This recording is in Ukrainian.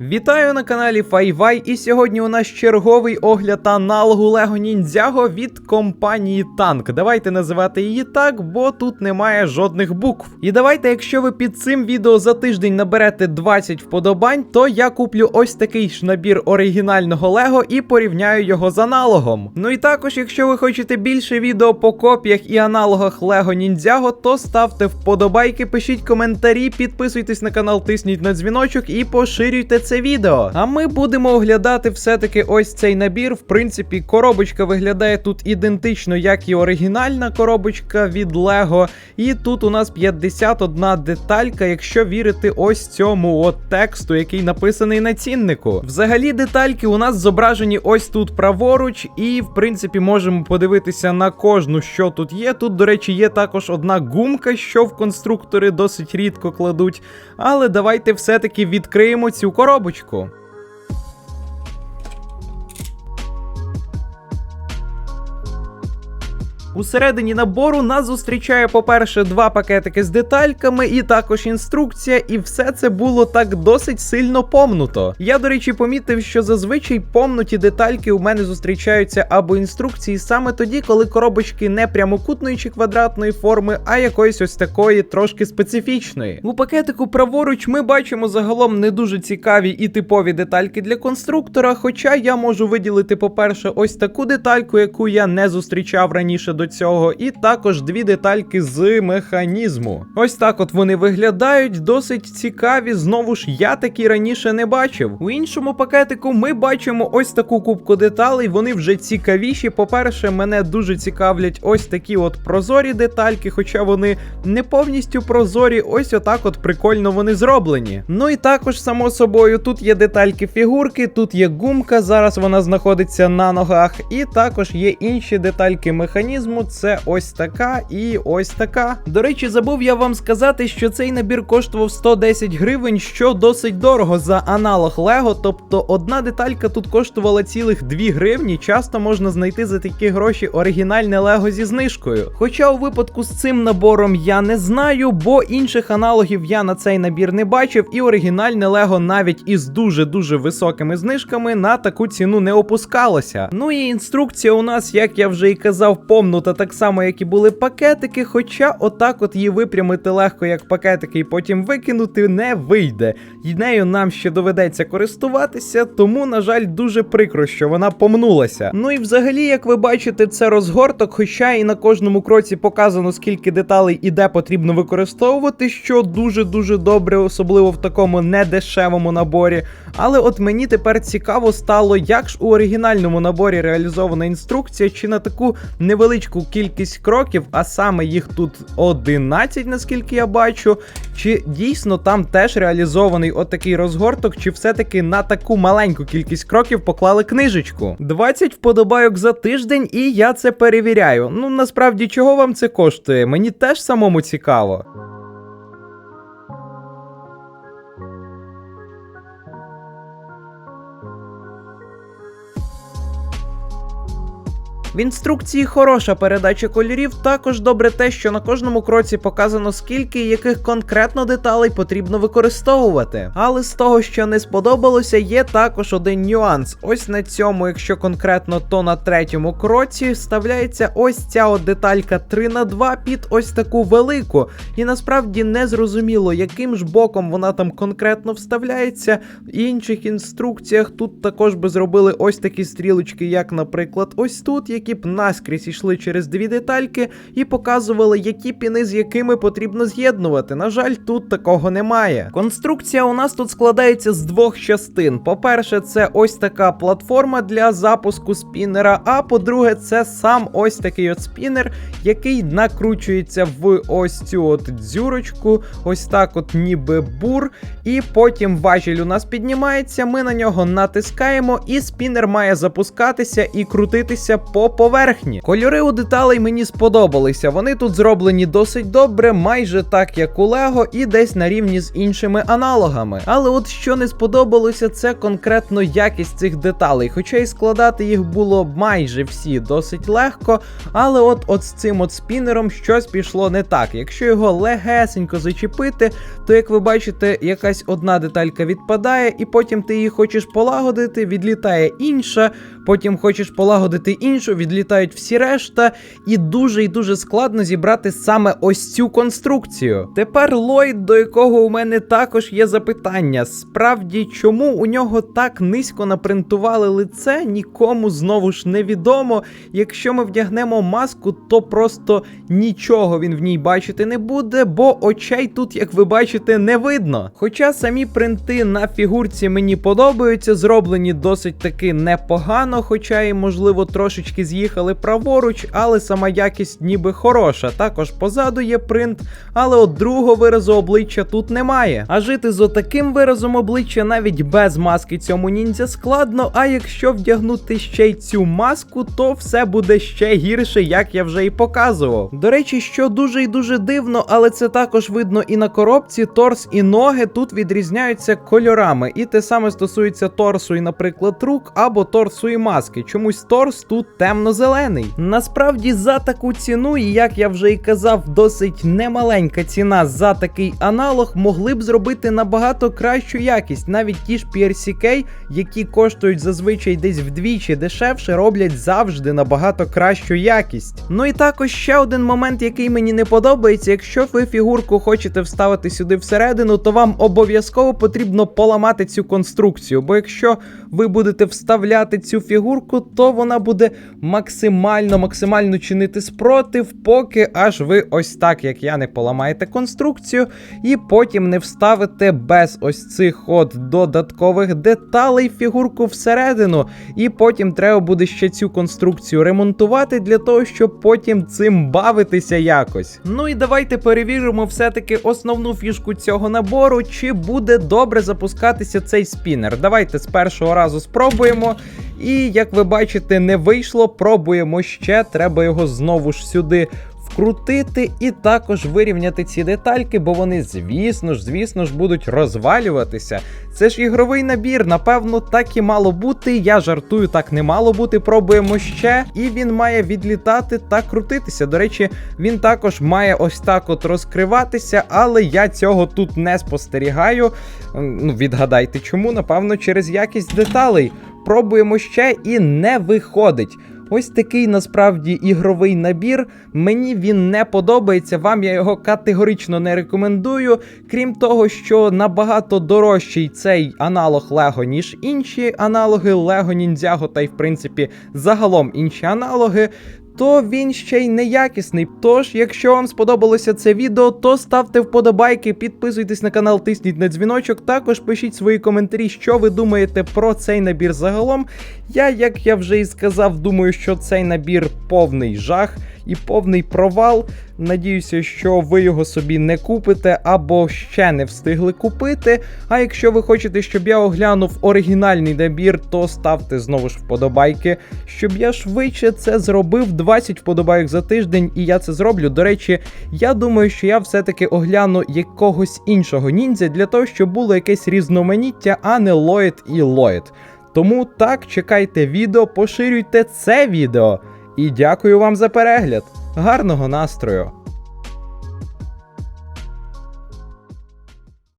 Вітаю на каналі Файвай, і сьогодні у нас черговий огляд аналогу Lego Ninjago від компанії Tank. Давайте називати її так, бо тут немає жодних букв. І давайте, якщо ви під цим відео за тиждень наберете 20 вподобань, то я куплю ось такий ж набір оригінального Лего і порівняю його з аналогом. Ну і також, якщо ви хочете більше відео по копіях і аналогах Lego Ninjago, то ставте вподобайки, пишіть коментарі, підписуйтесь на канал, тисніть на дзвіночок і поширюйте це відео. А ми будемо оглядати все-таки ось цей набір. В принципі, коробочка виглядає тут ідентично, як і оригінальна коробочка від Lego. І тут у нас 51 деталька, якщо вірити ось цьому от тексту, який написаний на ціннику. Взагалі, детальки у нас зображені ось тут праворуч, і в принципі можемо подивитися на кожну, що тут є. Тут, до речі, є також одна гумка, що в конструктори досить рідко кладуть. Але давайте все-таки відкриємо цю коробочку. Усередині набору нас зустрічає, по-перше, два пакетики з детальками, і також інструкція, і все це було так досить сильно помнуто. Я, до речі, помітив, що зазвичай помнуті детальки у мене зустрічаються або інструкції саме тоді, коли коробочки не прямокутної чи квадратної форми, а якоїсь ось такої трошки специфічної. У пакетику праворуч ми бачимо загалом не дуже цікаві і типові детальки для конструктора. Хоча я можу виділити, по-перше, ось таку детальку, яку я не зустрічав раніше до цього, і також дві детальки з механізму. Ось так от вони виглядають, досить цікаві. Знову ж я такі раніше не бачив. У іншому пакетику ми бачимо ось таку кубку деталей. Вони вже цікавіші. По-перше, мене дуже цікавлять ось такі от прозорі детальки, хоча вони не повністю прозорі. Ось отак от прикольно вони зроблені. Ну і також, само собою, тут є детальки фігурки, тут є гумка, зараз вона знаходиться на ногах, і також є інші детальки механізму. Це ось така і ось така. До речі, забув я вам сказати, що цей набір коштував 110 гривень, що досить дорого за аналог Лего. Тобто одна деталька тут коштувала цілих 2 гривні. Часто можна знайти за такі гроші оригінальне Лего зі знижкою. Хоча у випадку з цим набором я не знаю, бо інших аналогів я на цей набір не бачив, і оригінальне Лего навіть із дуже-дуже високими знижками на таку ціну не опускалося. Ну і інструкція у нас, як я вже і казав, помнута так само, як і були пакетики. Хоча отак от її випрямити легко, як пакетики, і потім викинути не вийде. І нею нам ще доведеться користуватися, тому, на жаль, дуже прикро, що вона помнулася. Ну і взагалі, як ви бачите, це розгорток, хоча і на кожному кроці показано, скільки деталей і де потрібно використовувати, що дуже-дуже добре, особливо в такому недешевому наборі. Але от мені тепер цікаво стало, як ж у оригінальному наборі реалізована інструкція, чи на таку невеличку кількість кроків, а саме їх тут 11, наскільки я бачу. Чи дійсно там теж реалізований отакий розгорток, чи все-таки на таку маленьку кількість кроків поклали книжечку? 20 вподобайок за тиждень, і я це перевіряю. Ну насправді, чого вам це коштує? Мені теж самому цікаво. В інструкції хороша передача кольорів. Також добре те, що на кожному кроці показано скільки і яких конкретно деталей потрібно використовувати. Але з того, що не сподобалося, є також один нюанс. Ось на цьому, якщо конкретно, то на третьому кроці вставляється ось ця от деталька 3 на 2 під ось таку велику. І насправді не зрозуміло, яким ж боком вона там конкретно вставляється. В інших інструкціях тут також би зробили ось такі стрілочки, як, наприклад, ось тут, які б наскрізь йшли через дві детальки і показували, які піни з якими потрібно з'єднувати. На жаль, тут такого немає. Конструкція у нас тут складається з двох частин. По-перше, це ось така платформа для запуску спінера. А по-друге, це сам ось такий от спінер, який накручується в ось цю от дзюрочку, ось так, от ніби бур. І потім важіль у нас піднімається. Ми на нього натискаємо, і спінер має запускатися і крутитися по поверхні. Кольори у деталей мені сподобалися. Вони тут зроблені досить добре, майже так як у Лего, і десь на рівні з іншими аналогами. Але от що не сподобалося, це конкретно якість цих деталей. Хоча і складати їх було майже всі досить легко. Але от, от з цим от спінером щось пішло не так. Якщо його легесенько зачепити, то як ви бачите, якась одна деталька відпадає, і потім ти її хочеш полагодити, відлітає інша, потім хочеш полагодити іншу, відлітають всі решта, і дуже і дуже складно зібрати саме ось цю конструкцію. Тепер Ллойд, до якого у мене також є запитання. Справді, чому у нього так низько напринтували лице, нікому знову ж невідомо. Якщо ми вдягнемо маску, то просто нічого він в ній бачити не буде, бо очей тут, як ви бачите, не видно. Хоча самі принти на фігурці мені подобаються, зроблені досить таки непогано, хоча і, можливо, трошечки з'їхали праворуч, але сама якість ніби хороша. Також позаду є принт, але от другого виразу обличчя тут немає. А жити з отаким виразом обличчя навіть без маски цьому ніндзя складно. А якщо вдягнути ще й цю маску, то все буде ще гірше, як я вже і показував. До речі, що дуже і дуже дивно, але це також видно і на коробці. Торс і ноги тут відрізняються кольорами. І те саме стосується торсу, і, наприклад, рук або торсу і маски. Чомусь торс тут темно-зелений. Насправді, за таку ціну, і як я вже і казав, досить немаленька ціна за такий аналог, могли б зробити набагато кращу якість. Навіть ті ж PRCK, які коштують зазвичай десь вдвічі дешевше, роблять завжди набагато кращу якість. Ну і також ще один момент, який мені не подобається. Якщо ви фігурку хочете вставити сюди всередину, то вам обов'язково потрібно поламати цю конструкцію. Бо якщо ви будете вставляти цю фігурку, то вона буде максимально максимально чинити спротив, поки аж ви ось так, як я, не поламаєте конструкцію, і потім не вставите без ось цих от додаткових деталей фігурку всередину. І потім треба буде ще цю конструкцію ремонтувати для того, щоб потім цим бавитися якось. Ну і давайте перевіримо все-таки основну фішку цього набору, чи буде добре запускатися цей спінер. Давайте з першого разу спробуємо. І як ви бачите, не вийшло. Пробуємо ще. Треба його знову ж сюди вкрутити і також вирівняти ці детальки, бо вони, звісно ж, звісно ж, будуть розвалюватися. Це ж ігровий набір, напевно, так і мало бути. Я жартую, так не мало бути. Пробуємо ще. І він має відлітати та крутитися. До речі, він також має ось так от розкриватися, але я цього тут не спостерігаю. Ну, відгадайте чому, напевно, через якість деталей. Пробуємо ще і не виходить. Ось такий насправді ігровий набір. Мені він не подобається. Вам я його категорично не рекомендую. Крім того, що набагато дорожчий цей аналог Лего, ніж інші аналоги Лего Ніндзяго, та й в принципі загалом інші аналоги. То він ще й неякісний. Тож, якщо вам сподобалося це відео, то ставте вподобайки, підписуйтесь на канал, тисніть на дзвіночок. Також пишіть свої коментарі, що ви думаєте про цей набір загалом. Я, як я вже і сказав, думаю, що цей набір повний жах і повний провал. Надіюся, що ви його собі не купите або ще не встигли купити. А якщо ви хочете, щоб я оглянув оригінальний набір, то ставте знову ж вподобайки, щоб я швидше це зробив 20 вподобайок за тиждень, і я це зроблю. До речі, я думаю, що я все-таки огляну якогось іншого ніндзя для того, щоб було якесь різноманіття, а не Ллойд і Ллойд. Тому так, чекайте відео, поширюйте це відео. І дякую вам за перегляд. Гарного настрою!